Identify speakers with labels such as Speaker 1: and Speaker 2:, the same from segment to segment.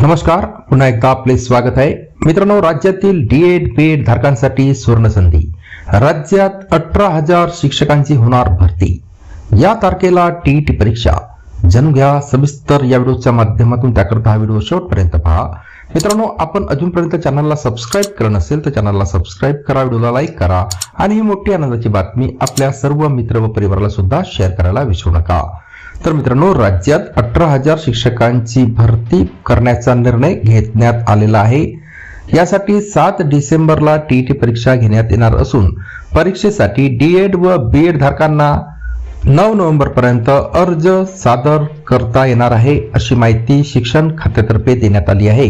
Speaker 1: नमस्कार पुन्हा एकदा आपले स्वागत आहे. मित्रांनो राज्यातील डीएड बीएड धारकांसाठी सुवर्णसंधी राज्यात अठरा हजार शिक्षकांची होणार भरती. या तारखेला टीईटी परीक्षा. जाणून घ्या सविस्तर या व्हिडिओच्या माध्यमातून त्याकरता हा व्हिडिओ शेवटपर्यंत पहा. मित्रांनो आपण अजूनपर्यंत चॅनलला सबस्क्राईब करणं नसेल तर चॅनलला सबस्क्राईब करा व्हिडिओला लाईक करा. आणि ही मोठी आनंदाची बातमी आपल्या सर्व मित्र व परिवाराला सुद्धा शेअर करायला विसरू नका. तर मित्रांनो राज्यात अठरा हजार शिक्षकांची भरती करण्याचा निर्णय घेण्यात आलेला आहे. यासाठी सात डिसेंबरला टीईटी परीक्षा घेण्यात येणार असून परीक्षेसाठी डी एड व बी एड धारकांना नऊ नोव्हेंबर पर्यंत अर्ज सादर करता येणार आहे अशी माहिती शिक्षण खात्यातर्फे देण्यात आली आहे.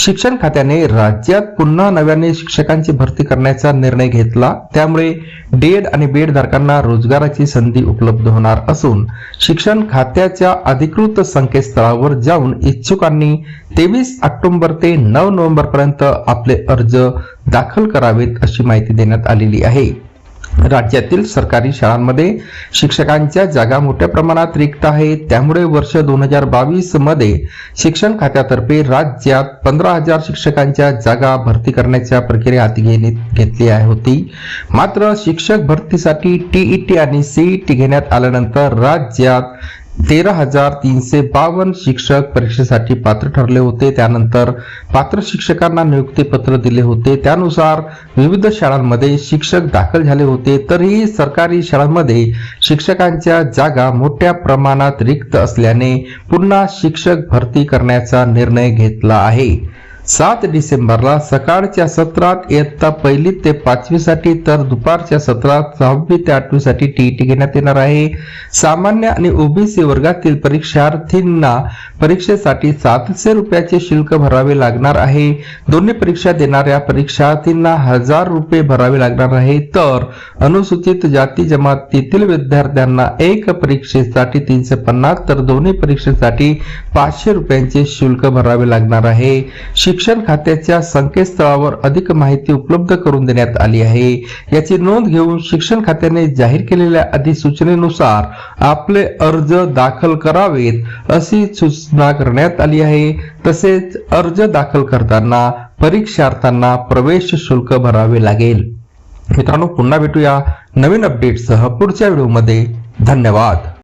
Speaker 1: शिक्षण खात्याने राज्यात पुन्हा नव्याने शिक्षकांची भरती करण्याचा निर्णय घेतला. त्यामुळे डेड आणि बीएड धारकांना रोजगाराची संधी उपलब्ध होणार असून शिक्षण खात्याच्या अधिकृत संकेतस्थळावर जाऊन इच्छुकांनी तेवीस ऑक्टोबर ते नऊ नोव्हेंबर पर्यंत आपले अर्ज दाखल करावेत अशी माहिती देण्यात आलेली आहे. राज्यातील सरकारी शाळांमध्ये शिक्षकांच्या जागा मोठ्या प्रमाणात रिक्त आहेत. त्यामुळे वर्ष दोन हजार बावीसमध्ये शिक्षण खात्यातर्फे राज्यात पंधरा हजार शिक्षकांच्या जागा भरती करण्याच्या प्रक्रिया हाती घेण्यात घेतली आहे होती. मात्र शिक्षक भरतीसाठी टीईटी आणि सीईटी घेण्यात आल्यानंतर राज्यात तेरा हजार तीनशे बावन्न शिक्षक परीक्षेसाठी पात्र ठरले होते. त्यानंतर पात्र शिक्षकांना नियुक्ती पत्र दिले होते. त्यानुसार विविध शाळांमध्ये शिक्षक दाखल झाले होते. तरीही सरकारी शाळांमध्ये शिक्षकांच्या जागा मोठ्या प्रमाणात रिक्त असल्याने पुन्हा शिक्षक भरती करण्याचा निर्णय घेतला आहे. सात डिसेंबरला सकाळच्या सत्रात इयत्ता पहिली ते पाचवीसाठी तर दुपारच्या सत्रात सहावी ते आठवीसाठी टीईटी घेण्यात येणार आहे. सामान्य आणि ओबीसी वर्गातील परीक्षार्थींना परीक्षेसाठी सातशे रुपयाचे शुल्क भरावे लागणार आहे. दोन्ही परीक्षा देणाऱ्या परीक्षार्थींना हजार रुपये भरावे लागणार आहे. तर अनुसूचित जाती जमातीतील विद्यार्थ्यांना एक परीक्षेसाठी तीनशे पन्नास तर दोन्ही परीक्षेसाठी पाचशे रुपयांचे शुल्क भरावे लागणार आहे. शिक्षण शिक्षण खात्याच्या संकेतस्थळावर अधिक माहिती उपलब्ध करून देण्यात आली आहे. याची नोंद घेऊन शिक्षण खात्याने जाहीर केलेल्या अधिसूचनेनुसार आपले अर्ज दाखल करावेत अशी सूचना करण्यात आली आहे. तसेच अर्ज दाखल करताना परीक्षार्थांना प्रवेश शुल्क भरावे लागेल. मित्रांनो पुन्हा भेटूया नवीन अपडेटसह पुढच्या व्हिडिओमध्ये धन्यवाद.